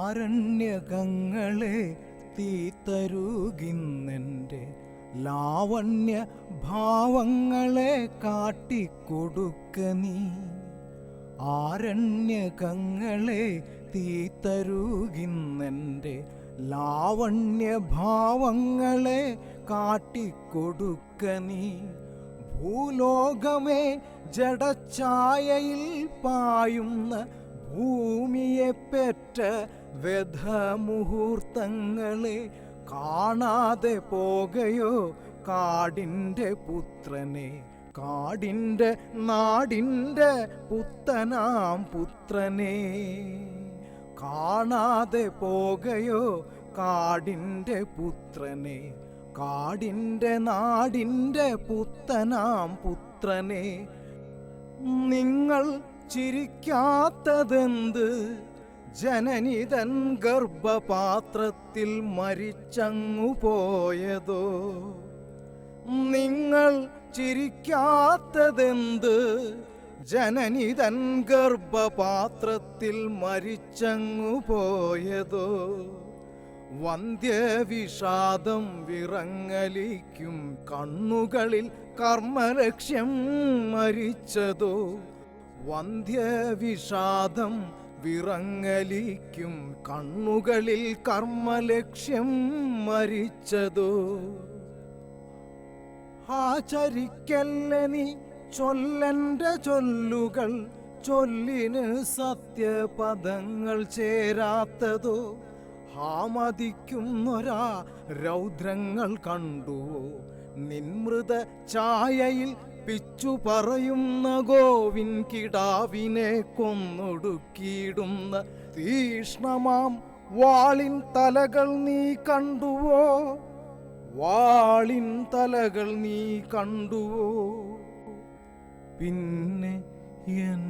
ആരണ്യകങ്ങളെ തീത്തരുകിന്നെന്റെ ലാവണ്യ ഭാവങ്ങളെ കാട്ടിക്കൊടുക്ക നീ ആരണ്യകങ്ങളെ തീത്തരുകിന്നെന്റെ ലാവണ്യ ഭാവങ്ങളെ കാട്ടിക്കൊടുക്ക നീ ഭൂലോകമേ ജഡഛായയിൽ പായുന്ന ഭൂമിയെ പെറ്റ വ്യധമുഹൂർത്തങ്ങളെ കാണാതെ പോകയോ കാടിന്റെ പുത്രനെ. കാടിന്റെ നാടിന്റെ പുത്തനാം പുത്രനെ. കാണാതെ പോകയോ കാടിന്റെ പുത്രനെ. കാടിന്റെ നാടിന്റെ പുത്തനാം പുത്രനെ. നിങ്ങൾ ചിരിക്കാത്തതെന്ത്? ജനനിതൻ ഗർഭപാത്രത്തിൽ മരിച്ചങ്ങു പോയതോ? നിങ്ങൾ ചിരിക്കാത്തതെന്ത്? ജനനിതൻ ഗർഭപാത്രത്തിൽ മരിച്ചങ്ങു പോയതോ? വന്ധ്യവിഷാദം വിറങ്ങലിക്കും കണ്ണുകളിൽ കർമ്മലക്ഷ്യം മരിച്ചതോ? വന്ധ്യവിഷാദം വിറങ്ങലിക്കും കണ്ണുകളിൽ കർമ്മലക്ഷ്യം മരിച്ചതോ? ആചരിക്കല്ല ചൊല്ലന്റെ ചൊല്ലുകൾ ചൊല്ലിന് സത്യപദങ്ങൾ ചേരാത്തതോ? ഹാമതിക്കുന്നൊരാ രൗദ്രങ്ങൾ കണ്ടുവോ? നിൻമൃത ഛായയിൽ പിച്ചു പറയുന്ന ഗോവിൻ കിടാവിനെ കൊന്നൊടുക്കിയിടുന്ന തീഷ്ണമാം വാളിൻ തലകൾ നീ കണ്ടുവോ? വാളിൻ തലകൾ നീ കണ്ടുവോ? പിന്നെ എൻ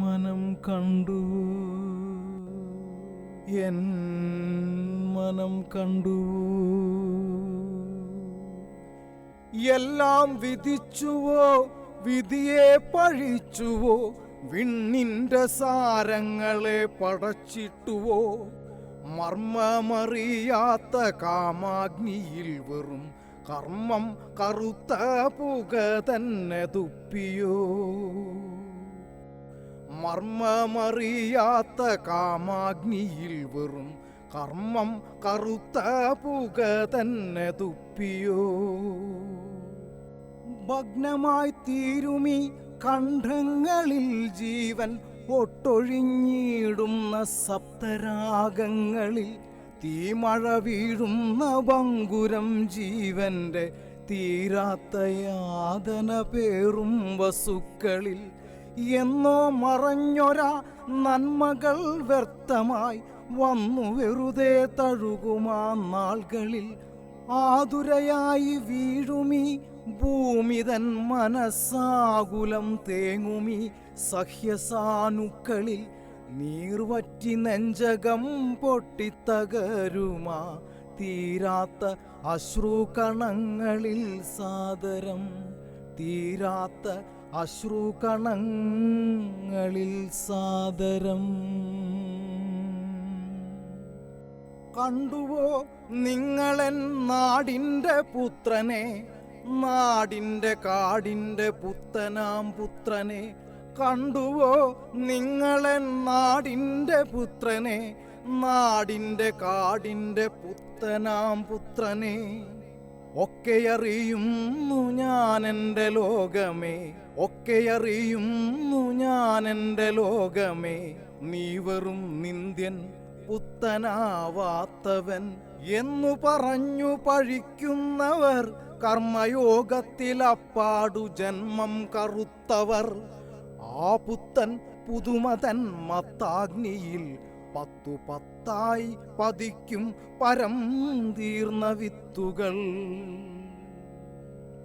മനം കണ്ടു. എൻ മനം കണ്ടു. എല്ലാം വിധിച്ചുവോ വിധിയെ പഴിച്ചുവോ വിണ്ണിന്റെ സാരങ്ങളെ പടച്ചിട്ടുവോ മർമ്മമറിയാത്ത കാമാഗ്നിയിൽ വെറും കർമ്മം കറുത്ത പുക തന്നെ തുപ്പിയോ? മർമ്മമറിയാത്ത കാമാഗ്നിയിൽ വെറും കർമ്മം കറുത്ത പുക തന്നെ തുപ്പിയോ? ഭഗ്നമായി തീരുമി കണ്ഠങ്ങളിൽ ജീവൻ ഒട്ടൊഴിഞ്ഞിടുന്ന സപ്തരാഗങ്ങളിൽ തീമഴ വീഴുന്ന ബങ്കുരം ജീവന്റെ തീരാത്ത യാതന പേറും വസുക്കളിൽ എന്നോ മറഞ്ഞൊരാ നന്മകൾ വ്യർത്ഥമായി വന്നു വെറുതെ തഴുകുമാ നാളുകളിൽ. ആതുരയായി വീഴുമി ഭൂമിതൻ മനസ്സാകുലം തേങ്ങുമി. സഹ്യസാനുക്കളിൽ നീർവറ്റി നെഞ്ചകം പൊട്ടിത്തകരുമാ. തീരാത്ത അശ്രുകണങ്ങളിൽ സാദരം. തീരാത്ത അശ്രുകണങ്ങളിൽ സാദരം. കണ്ടുവോ നിങ്ങളെ നാടിന്റെ പുത്രനെ? നാടിന്റെ കാടിന്റെ പുത്തനാം പുത്രനെ. കണ്ടുവോ നിങ്ങളെ നാടിന്റെ പുത്രനെ? നാടിന്റെ കാടിന്റെ പുത്തനാം പുത്രനെ. ഒക്കെ അറിയുന്നു ഞാൻ എന്റെ ലോകമേ. ഒക്കെ അറിയുന്നു ഞാൻ എന്റെ ലോകമേ. നീ വെറും നിന്ദ്യൻ പുത്തനാവാത്തവൻ എന്നു പറഞ്ഞു പഴിക്കുന്നവർ കർമ്മയോഗത്തിൽ അപ്പാടു ജന്മം കറുത്തവർ. ആ പുത്തൻ പുതുമതൻ മത്താഗ്നിയിൽ പത്തു പത്തായി പതിക്കും പരം തീർന്ന വിത്തുകൾ.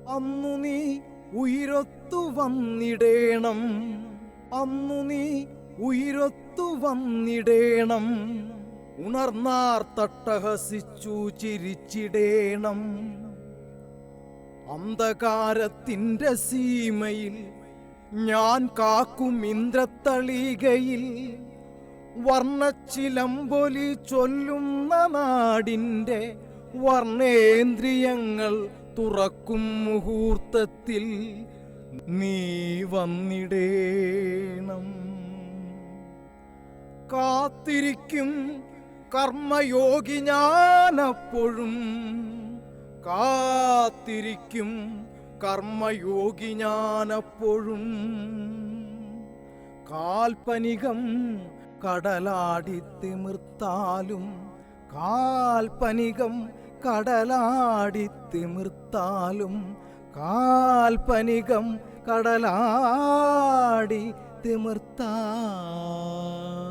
അന്നു നീ ഉയരത്തു വന്നിടേണം. അന്നു നീ ഉയരൊത്തു വന്നിടേണം ഉണർന്നാർ തട്ടഹസിച്ചു ചിരിച്ചിടേണം. അന്ധകാരത്തിന്റെ സീമയിൽ ഞാൻ കാക്കും ഇന്ദ്രത്തളികയിൽ. വർണച്ചിലമ്പൊലി ചൊല്ലുന്ന നാടിന്റെ വർണേന്ദ്രിയങ്ങൾ തുറക്കും മുഹൂർത്തത്തിൽ നീ വന്നിടേണം. കാത്തിരിക്കും കർമ്മയോഗി ഞാനപ്പോഴും. കാത്തിരിക്കും കർമ്മയോഗി ഞാനപ്പോഴും. കാൽപ്പനികം കടലാടി തിമിർത്താലും കാൽപ്പനികം കടലാടി തിമിർത്താലും കാൽപ്പനികം കടലാടി തിമിർത്താലും